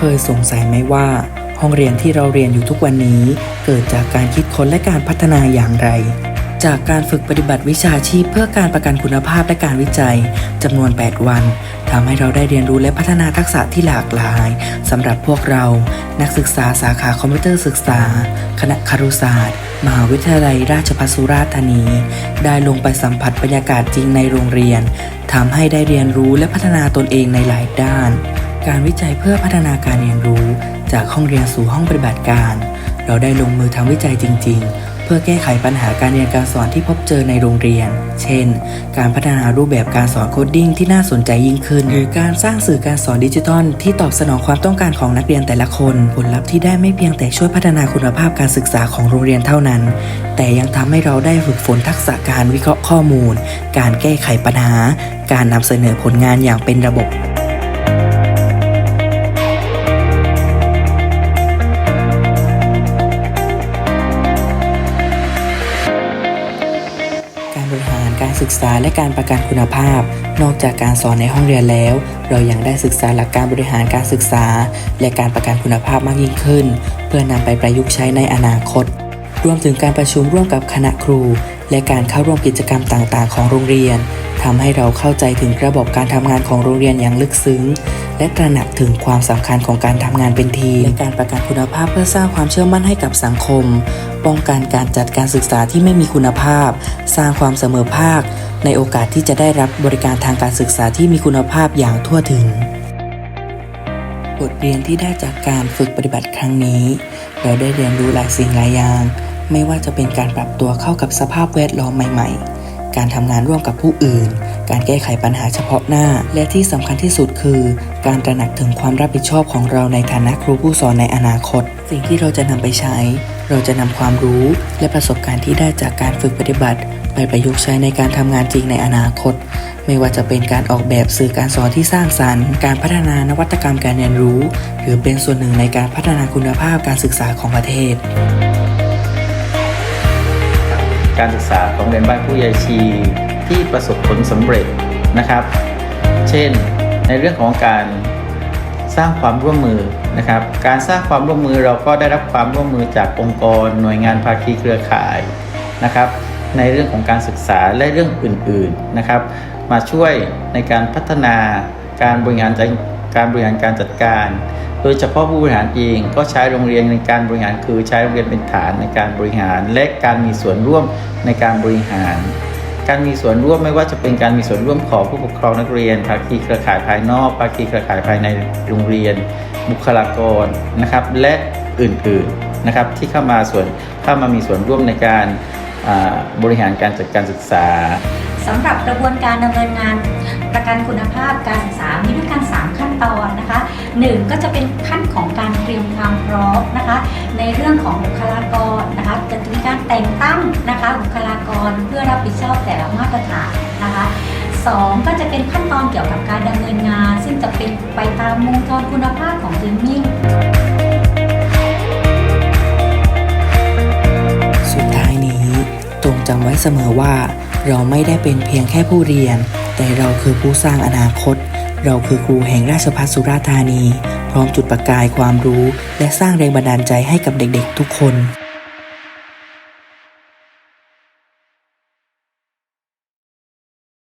คยสงสัยไหมว่า ห้องเรียนที่เราเรียนอยู่ทุกวันนี้ เกิดจากการคิดค้นและการพัฒนาอย่างไร จากการฝึกปฏิบัติวิชาชีพเพื่อการประกันคุณภาพและการวิจัยจำนวน 8 วันทำให้เราได้เรียนรู้และพัฒนาทักษะที่หลากหลายสำหรับพวกเรา นักศึกษาสาขาคอมพิวเตอร์ศึกษา คณะครุศาสตร์ มหาวิทยาลัยราชภัฏสุราษฎร์ธานี ได้ลงไปสัมผัสบรรยากาศจริงในโรงเรียนทำให้ได้เรียนรู้และพัฒนาตนเองในหลายด้าน การวิจัยเพื่อพัฒนาการเรียนรู้ จากห้องเรียนสู่ห้องปฏิบัติการ เราได้ลงมือทำวิจัยจริง ๆ เพื่อแก้ไขปัญหาการเรียนการสอนที่พบเจอในโรงเรียน เช่น การพัฒนารูปแบบการสอนโคดดิ้งที่น่าสนใจยิ่งขึ้น หรือการสร้างสื่อการสอนดิจิทัล ที่ตอบสนองความต้องการของนักเรียนแต่ละคน ผลลัพธ์ที่ได้ไม่เพียงแต่ช่วยพัฒนาคุณภาพการศึกษาของโรงเรียนเท่านั้น แต่ยังทำให้เราได้ฝึกฝนทักษะการวิเคราะห์ข้อมูล การแก้ไขปัญหา การนำเสนอผลงานอย่างเป็นระบบ ศึกษาและการประกันคุณภาพ นอกจากการสอนในห้องเรียนแล้ว เรายังได้ศึกษาหลักการบริหารการศึกษา และการประกันคุณภาพมากยิ่งขึ้น เพื่อนำไปประยุกต์ใช้ในอนาคต รวมถึงการประชุมร่วมกับคณะครู และการเข้าร่วมกิจกรรมต่างๆ ของโรงเรียนทำให้เราเข้าใจถึงระบบการทำงานของโรงเรียนอย่างลึกซึ้ง และตระหนักถึงความสำคัญของการทำงานเป็นทีมและการประกันคุณภาพเพื่อสร้างความเชื่อมั่นให้กับสังคม ป้องกันการจัดการศึกษาที่ไม่มีคุณภาพ สร้างความเสมอภาค ในโอกาสที่จะได้รับบริการทางการศึกษาที่มีคุณภาพอย่างทั่วถึงบทเรียนที่ได้จากการฝึกปฏิบัติครั้งนี้ เราได้เรียนรู้หลายสิ่งหลายอย่าง ไม่ว่าจะเป็นการปรับตัวเข้ากับสภาพแวดล้อมใหม่ ๆ การทำงานร่วมกับผู้อื่น การแก้ไขปัญหาเฉพาะหน้า และที่สำคัญที่สุดคือ การตระหนักถึงความรับผิดชอบของเราในฐานะครูผู้สอนในอนาคต สิ่งที่เราจะนำไปใช้ เราจะนำความรู้และประสบการณ์ที่ได้จากการฝึกปฏิบัติ ไปประยุกต์ใช้ในการทำงานจริงในอนาคตไม่ว่าจะเป็นการออกแบบสื่อการสอนที่สร้างสรรค์ การพัฒนานวัตกรรมการเรียนรู้ หรือเป็นส่วนหนึ่งในการพัฒนาคุณภาพการศึกษาของประเทศ การศึกษาของเรียนบ้านผู้ใหญ่ชี ที่ประสบผลสำเร็จนะครับ เช่น ในเรื่องของการสร้างความร่วมมือนะครับ การสร้างความร่วมมือเราก็ได้รับความร่วมมือจากองค์กร หน่วยงานภาคีเครือข่ายนะครับ ในเรื่องของการศึกษาและเรื่องอื่นๆนะครับ มาช่วยในการพัฒนาการบริหารจัด การบริหารการจัดการ โดยเฉพาะผู้บริหารเองก็ใช้โรงเรียนในการบริหารคือใช้โรงเรียนเป็นฐานในการบริหาร และการมีส่วนร่วมในการบริหาร การมีส่วนร่วมไม่ว่าจะเป็นการมีส่วนร่วมของผู้ปกครองนักเรียนภาคีเครือข่ายภายนอกภาคีเครือข่ายภายในโรงเรียน บุคลากรนะครับ และอื่นๆนะครับที่เข้ามาส่วนเข้ามามีส่วนร่วมในการบริหารการจัดการศึกษา สำหรับกระบวนการดำเนินงานประกันคุณภาพการศึกษามีด้วยกัน 3 ขั้นตอนนะคะ 1 ก็จะเป็นขั้นของการเตรียมความพร้อมนะคะ ในเรื่องของบุคลากรนะคะจะมีการแต่งตั้งนะคะบุคลากรเพื่อรับผิดชอบแต่ละมาตรฐานนะคะสองก็จะเป็นขั้นตอนเกี่ยวกับการดำเนินงาน ซึ่งจะเป็นไปตามวงจรคุณภาพของ Dreaming สุดท้ายนี้จงจำไว้เสมอว่า เราไม่ได้เป็นเพียงแค่ผู้เรียน แต่เราคือผู้สร้างอนาคต เราคือครูแห่งราชภัฏสุราษฎร์ธานี พร้อมจุดประกายความรู้ และสร้างแรงบันดาลใจให้กับเด็กๆ ทุกคน